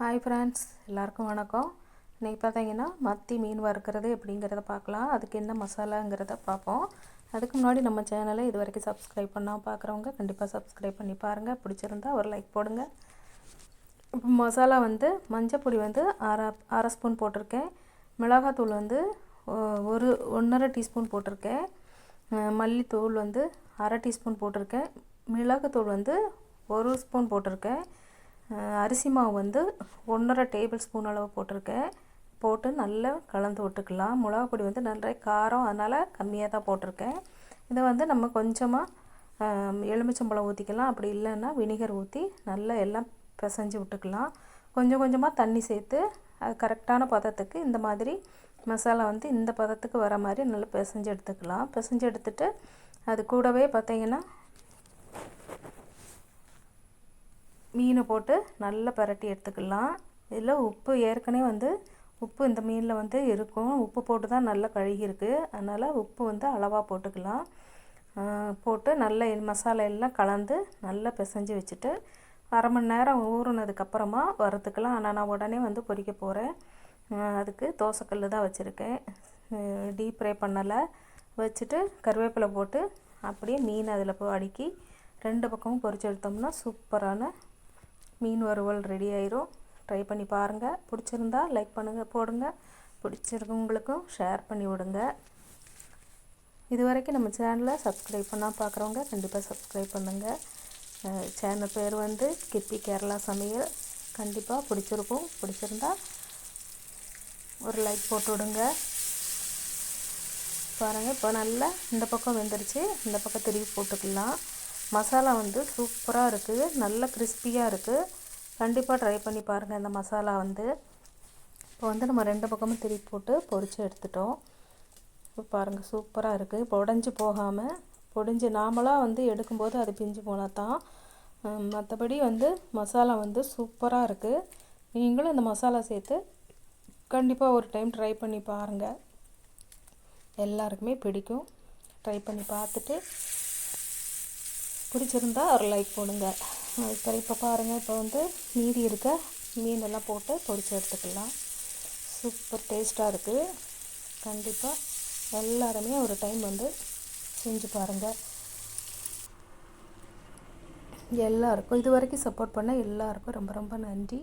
Hi friends எல்லாருக்கும் வணக்கம். இன்றைக்கி பார்த்தீங்கன்னா மத்தி மீன் வறுக்கிறது எப்படிங்கிறத பார்க்கலாம் அதுக்கு என்ன மசாலாங்கிறத பார்ப்போம் அதுக்கு முன்னாடி நம்ம சேனலை இது வரைக்கும் சப்ஸ்கிரைப் பண்ணால் பார்க்குறவங்க கண்டிப்பாக சப்ஸ்கிரைப் பண்ணி பாருங்கள் பிடிச்சிருந்தா ஒரு லைக் போடுங்க. இப்போ மசாலா வந்து மஞ்சப்பொடி வந்து அரை அரை ஸ்பூன் போட்டிருக்கேன். மிளகாத்தூள் வந்து ஒரு ஒன்றரை டீஸ்பூன் போட்டிருக்கேன். மல்லித்தூள் வந்து அரை டீஸ்பூன் போட்டிருக்கேன். மிளகுத்தூள் வந்து ஒரு ஸ்பூன் போட்டிருக்கேன். அரிசி மாவு வந்து ஒன்றரை டேபிள் ஸ்பூன் அளவு போட்டிருக்கேன். போட்டு நல்லா கலந்து விட்டுக்கலாம். மிளகா பொடி வந்து நிறைய காரம் அதனால் கம்மியாக தான் போட்டிருக்கேன். இதை வந்து நம்ம கொஞ்சமாக எலுமிச்சம்பழம் ஊற்றிக்கலாம் அப்படி இல்லைன்னா வினிகர் ஊற்றி நல்லா எல்லாம் பிசைஞ்சு விட்டுக்கலாம். கொஞ்சம் கொஞ்சமாக தண்ணி சேர்த்து அது கரெக்டான பதத்துக்கு இந்த மாதிரி மசாலா வந்து இந்த பதத்துக்கு வர மாதிரி நல்லா பிசைஞ்சு எடுத்துக்கலாம். பிசைஞ்சு எடுத்துகிட்டு அது கூடவே பார்த்திங்கன்னா மீனை போட்டு நல்லா பரட்டி எடுத்துக்கலாம். இதில் உப்பு ஏற்கனவே வந்து உப்பு இந்த மீனில் வந்து இருக்கும். உப்பு போட்டு தான் நல்லா கழுகியிருக்கு. அதனால் உப்பு வந்து அளவாக போட்டுக்கலாம். போட்டு நல்லா மசாலா எல்லாம் கலந்து நல்லா பிசைஞ்சு வச்சுட்டு அரை மணி நேரம் ஊறுனதுக்கப்புறமா வறுத்துக்கலாம். ஆனால் நான் உடனே வந்து பொரிக்க போகிறேன் அதுக்கு தோசைக்கல் தான் வச்சுருக்கேன். டீப் ஃப்ரை பண்ணலை. வச்சுட்டு கருவேப்பிலை போட்டு அப்படியே மீன் அதில் போய் அடுக்கி ரெண்டு பக்கமும் பொரிச்சு எடுத்தோம்னா சூப்பரான மீன் வறுவல் ரெடி ஆயிரும். ட்ரை பண்ணி பாருங்கள் பிடிச்சிருந்தா லைக் பண்ணுங்கள் போடுங்க. பிடிச்சிருக்கவங்களுக்கும் ஷேர் பண்ணி விடுங்க. இது வரைக்கும் நம்ம சேனலை சப்ஸ்கிரைப் பண்ணால் பார்க்குறவங்க கண்டிப்பாக சப்ஸ்கிரைப் பண்ணுங்கள் சேனல் பேர் வந்து கிப்பி கேரளா சமையல். கண்டிப்பாக பிடிச்சிருக்கும். பிடிச்சிருந்தா ஒரு லைக் போட்டு விடுங்க. பாருங்கள் இப்போ நல்லா இந்த பக்கம் வெந்துருச்சு. இந்த பக்கம் திருப்பி போட்டுக்கலாம். மசாலா வந்து சூப்பராக இருக்குது நல்ல கிறிஸ்பியாக இருக்குது கண்டிப்பாக ட்ரை பண்ணி பாருங்கள் இந்த மசாலா வந்து. இப்போ வந்து நம்ம ரெண்டு பக்கமும் திருப்பி போட்டு பொரித்து எடுத்துட்டோம். இப்போ பாருங்கள் சூப்பராக இருக்குது இப்போ உடஞ்சி போகாமல் பொடிஞ்சு நாமளாக வந்து எடுக்கும்போது அது பிஞ்சு போனால் தான் மற்றபடி வந்து மசாலா வந்து சூப்பராக இருக்குது நீங்களும் இந்த மசாலா சேர்த்து கண்டிப்பாக ஒரு டைம் ட்ரை பண்ணி பாருங்கள் எல்லாருக்குமே பிடிக்கும். ட்ரை பண்ணி பார்த்துட்டு பிடிச்சிருந்தா ஒரு லைக் போடுங்க. இப்போ இப்போ பாருங்கள் இப்போ வந்து மீதி இருக்க மீனெல்லாம் போட்டு பொரிச்சு எடுத்துக்கலாம். சூப்பர் டேஸ்ட்டாக இருக்குது கண்டிப்பாக எல்லாருமே ஒரு டைம் வந்து செஞ்சு பாருங்கள் எல்லாருக்கும் இது வரைக்கும் சப்போர்ட் பண்ண எல்லாருக்கும் ரொம்ப ரொம்ப நன்றி.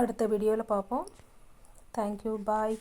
அடுத்த வீடியோவில் பார்ப்போம் தேங்க்யூ பாய்